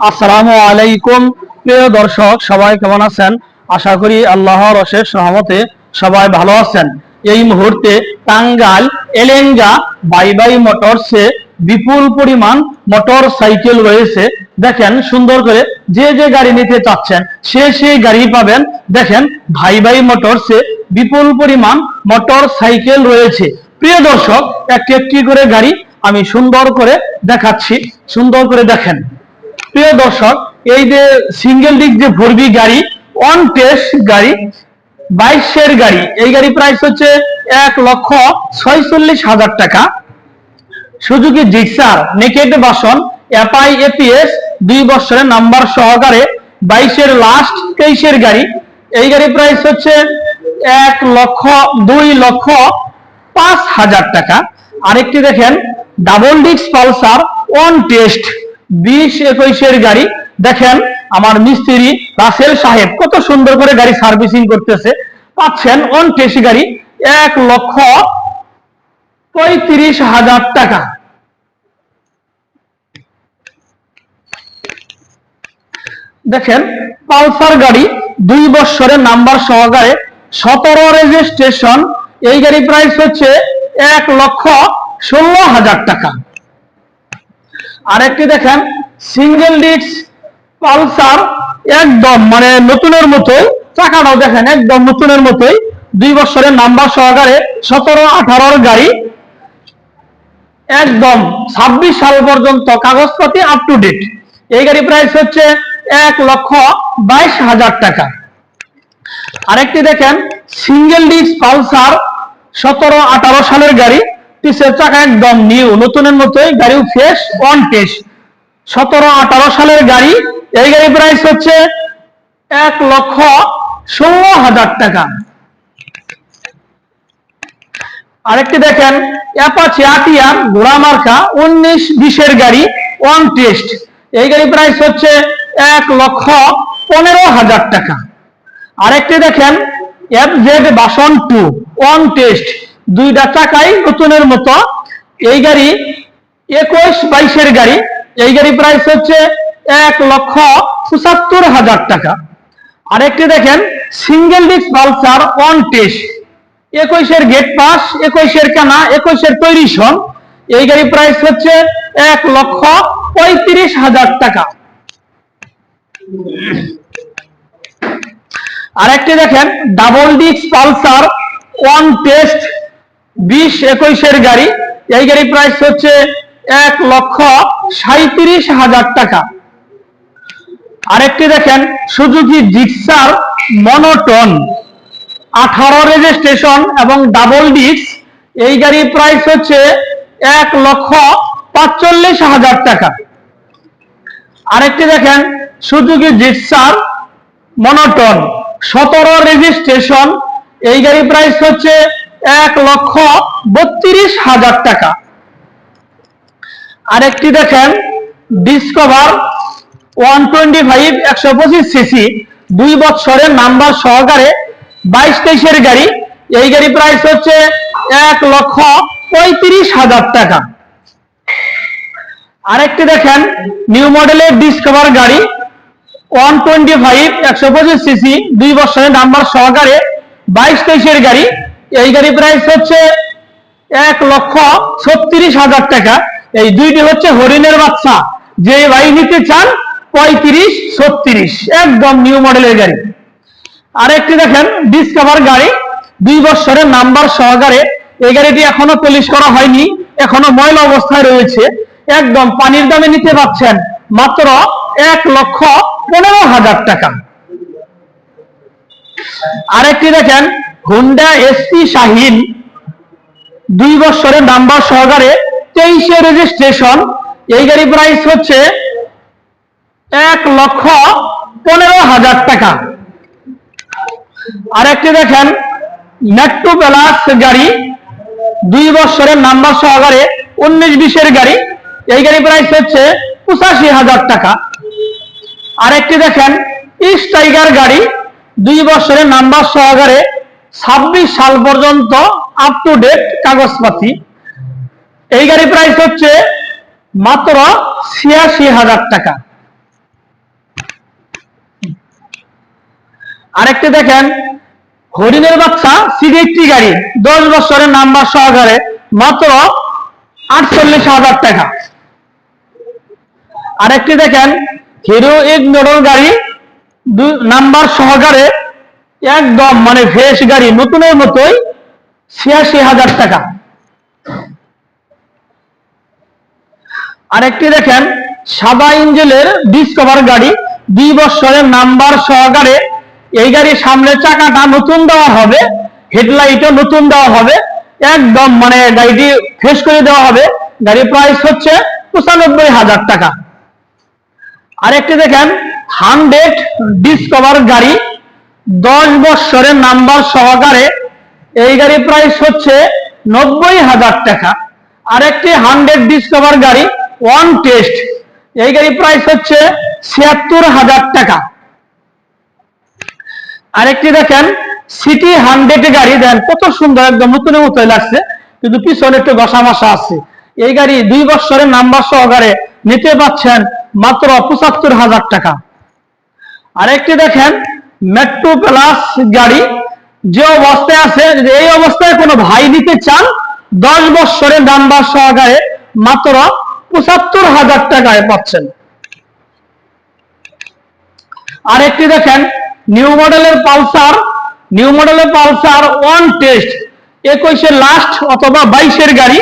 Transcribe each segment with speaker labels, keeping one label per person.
Speaker 1: আসসালামু আলাইকুম। প্রিয় দর্শক, সবাই কেমন আছেন? আশা করি আল্লাহর অশেষ রহমতে সবাই ভালো আছেন। এই মুহূর্তে টাঙ্গাইল এলেঙ্গা বাই বাই মোটরসে বিপুল পরিমাণ মোটর সাইকেল রয়েছে। দেখেন, সুন্দর করে যে যে গাড়ি নিতে চাচ্ছেন, সে সেই গাড়ি পাবেন। দেখেন, ভাই ভাই মোটরসে বিপুল পরিমাণ মোটর সাইকেল রয়েছে। প্রিয় দর্শক, একটি একটি করে গাড়ি আমি সুন্দর করে দেখাচ্ছি। সুন্দর করে দেখেন। প্রিয় দর্শক, এই যে সিঙ্গেল ডিক যে ভরবি গাড়ি অন টেস্ট গাড়ি, বাইশের গাড়ি, এই গাড়ি প্রাইস হচ্ছে এক লক্ষ ছয়চল্লিশ হাজার টাকা। সুজুকি জিক্সার নেকেড বাসন এপআই এপিএস, দুই বছরের নাম্বার সহকারে বাইশের লাস্ট তেইশের গাড়ি। এই গাড়ি প্রাইস হচ্ছে এক লক্ষ, দুই লক্ষ পাঁচ হাজার টাকা। আরেকটি দেখেন double disc Pulsar on test বিশ একুশের গাড়ি। দেখেন আমার মিস্ত্রি রাসেল সাহেব কত সুন্দর করে গাড়ি সার্ভিসিং করতেছে। পাচ্ছেন অন টেস্ট গাড়ি এক লক্ষ পঁয়ত্রিশ হাজার টাকা। দেখেন পালসার গাড়ি দুই বছরের নাম্বার সহকারে সতেরো রেজিস্ট্রেশন। এই গাড়ি প্রাইস হচ্ছে এক লক্ষ ষোলো হাজার টাকা। আরেকটি দেখেন সিঙ্গেল ডিস্ক পালসার একদম মানে নতুনের মতোই, চাকাটাও দেখেন একদম নতুনের মতোই, দুই বছরের নাম্বার সহকারে সতেরো আঠারোর গাড়ি, একদম ছাব্বিশ সাল পর্যন্ত কাগজপাতি আপ টু ডেট এই গাড়ি প্রাইস হচ্ছে এক লক্ষ বাইশ হাজার টাকা। আরেকটি দেখেন সিঙ্গেল ডিস্ক পালসার সতেরো আঠারো সালের গাড়ি পিছের চাকা একদম নিউ নতুনের মতোই, গাড়িও ফ্রেশ অন টেস্ট সতেরো, আঠারো সালের গাড়ি, এই গাড়ি প্রাইস হচ্ছে এক লক্ষ ষোলো হাজার টাকা। আরেকটি দেখেন অ্যাপাচি ঘোড়া মার্কা উনিশ বিশের গাড়ি ওয়ান টেস্ট এই গাড়ি প্রাইস হচ্ছে এক লক্ষ পনেরো হাজার টাকা। আরেকটি দেখেন F Z version two one test দুইটা চাকাই নতুনের মতো। এই গাড়ি একুশ বাইশের গাড়ি। এই গাড়ি প্রাইস হচ্ছে এক লক্ষ পঁচাত্তর হাজার টাকা। আরেকটি দেখেন single disc Pulsar one test একুশের গেট পাস একুশের কানা, একুশের তৈরি সন। এই গাড়ি প্রাইস হচ্ছে এক লক্ষ পঁয়ত্রিশ হাজার টাকা। আরেকটি দেখেন double disc Pulsar one test বিশ একুশের গাড়ি। এই গাড়ি প্রাইস হচ্ছে এক লক্ষ সাঁত্রিশ হাজার টাকা। আরেকটি দেখেন, সুজুকি জিক্সার মনোটন। আঠারো রেজিস্ট্রেশন এবং ডাবল ডিস্ক এই গাড়ির প্রাইস হচ্ছে এক লক্ষ পাঁচচল্লিশ হাজার টাকা। আরেকটি দেখেন, সুজুকি জিক্সার মনোটন। সতেরো রেজিস্ট্রেশন। এই গাড়ি প্রাইস হচ্ছে এক লক্ষ বত্রিশ হাজার টাকা। আরেকটি দেখেন ডিসকভার ওয়ান টোয়েন্টি ফাইভ একশো পঁচিশ সিসি দুই বছরের নাম্বার সহকারে বাইশ তেইশের গাড়ি। এই গাড়ি প্রাইস হচ্ছে এক লক্ষ পঁয়ত্রিশ হাজার টাকা। আরেকটি দেখেন নিউ মডেলের ডিসকভার গাড়ি ওয়ান টোয়েন্টি ফাইভ একশো পঁচিশ সিসি দুই বছরের নাম্বার সহকারে বাইশ তেইশের গাড়ি। এই গাড়ি প্রাইস হচ্ছে এক লক্ষ ছত্রিশ হাজার টাকা। এই দুইটি হচ্ছে হরিণের বাচ্চা। যে ভাই নিতে চান পঁয়ত্রিশ, ছত্রিশ। একদম নিউ মডেলের গাড়ি। আরেকটি দেখেন ডিসকভার গাড়ি। দুই বছরের নাম্বার সহকারে এই গাড়িটি এখনও পলিশ করা হয়নি, এখনও ময়লা অবস্থায় রয়েছে। একদম পানির দামে নিতে পাচ্ছেন মাত্র এক লক্ষ পনেরো হাজার টাকা। আরেকটি দেখেন হুন্ডা এসপি শাহিন দুই বছরের নাম্বার সহকারে তেইশে রেজিস্ট্রেশন এই গাড়ি প্রাইস হচ্ছে এক লক্ষ পনেরো হাজার টাকা। আরেকটি দেখেন মেট্রো প্লাস গাড়ি, দুই বছরের নাম্বার সহকারে উনিশ বিশের গাড়ি। এই গাড়ি প্রাইস হচ্ছে পঁচাশি হাজার টাকা। আরেকটি দেখেন ইস্ট টাইগার গাড়ি, দুই বছরের নাম্বার সহকারে ছাব্বিশ সাল পর্যন্ত আপ টু ডেট কাগজপাতি। এই গাড়ি প্রাইস হচ্ছে মাত্র ছিয়াশি হাজার টাকা। আরেকটি দেখেন, হরিণের বাচ্চা সিডিটি গাড়ি, দশ বছরের নাম্বার সহকারে মাত্র আটচল্লিশ হাজার টাকা। আরেকটি দেখেন হিরো ইগনোর গাড়ি নাম্বার সহকারে একদম মানে ফ্রেশ গাড়ি, নতুনের মতোই ছিয়াশি হাজার টাকা। আরেকটি দেখেন, সাদা ইঞ্জিনের ডিসকভার গাড়ি, দুই বছরের নাম্বার সহকারে এই গাড়ির সামনের চাকাটা নতুন দেওয়া হবে হেডলাইটও নতুন দেওয়া হবে, একদম মানে গাড়িটি ফ্রেশ করে দেওয়া হবে, গাড়ির প্রাইস হচ্ছে পঁচানব্বই হাজার টাকা। আরেকটি দেখেন হান্ড্রেড ডিসকভার গাড়ি দশ বছরের নাম্বার সহকারে এই গাড়ির প্রাইস হচ্ছে নব্বই হাজার টাকা। আরেকটি হান্ড্রেড ডিসকভার গাড়ি ওয়ান টেস্ট এই গাড়ি প্রাইস হচ্ছে ছিয়াত্তর হাজার টাকা। আরেকটি দেখেন সিটি হান্ড্রেড গাড়ি দেন কত সুন্দর একদম নতুনের মতোই লাগছে, কিন্তু পিছনে একটু ঘষা মশা আছে। এই গাড়ি দুই বছরের নাম্বার সহকারে নিতে পাচ্ছেন মাত্র পঁচাত্তর হাজার টাকা। আরেকটি দেখেন মেট্রো প্লাস গাড়ি যে অবস্থায় আছে এই অবস্থায় কোনো ভাই নিতে চান, দশ বছরের নাম্বার সহকারে মাত্র পঁচাত্তর হাজার টাকায় পাচ্ছেন। আরেকটি দেখেন নিউ মডেলের পালসার নিউ মডেলের পালসার ওয়ান টেস্ট একুশের লাস্ট অথবা বাইশের গাড়ি,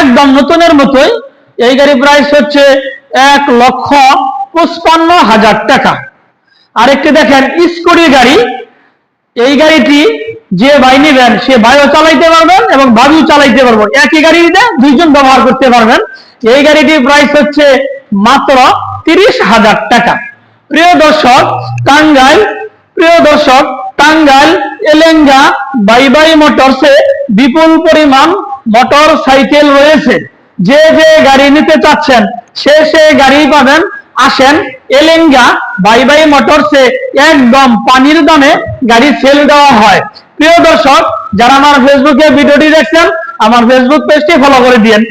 Speaker 1: একদম নতুনের মতোই। এই গাড়ি প্রাইস হচ্ছে এক লক্ষ পঁচপান্ন হাজার টাকা। আরেকটি দেখেন স্কুটি গাড়ি, এই গাড়িটি যে ভাই নিবেন, সে ভাইও চালাইতে পারবেন এবং ভাবিও চালাইতে পারবেন। একই গাড়িতে দুইজন ব্যবহার করতে পারবেন। এই গাড়িটির প্রাইস হচ্ছে মাত্র তিরিশ হাজার টাকা। প্রিয় দর্শক, টাঙ্গাইল, প্রিয় দর্শক, টাঙ্গাইল, এলেঙ্গা বাই বাই মোটরসে বিপুল পরিমাণ মোটর সাইকেল রয়েছে। যে যে গাড়ি নিতে চাচ্ছেন, সে সে গাড়ি পাবেন আসেন, এলেঙ্গা বাই বাই মোটরসে একদম পানির দামে গাড়ি সেল দেওয়া হয়। প্রিয় দর্শক, যারা আমার ফেসবুকে ভিডিওটি দেখছেন, আমার ফেসবুক পেজটি ফলো করে দিয়েন।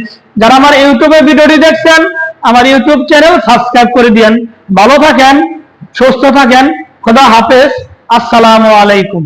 Speaker 1: যারা আমার ইউটিউবে ভিডিওটি দেখছেন, আমার ইউটিউব চ্যানেল সাবস্ক্রাইব করে দিয়েন। ভালো থাকেন, সুস্থ থাকেন, খোদা হাফেজ। আসসালামু আলাইকুম।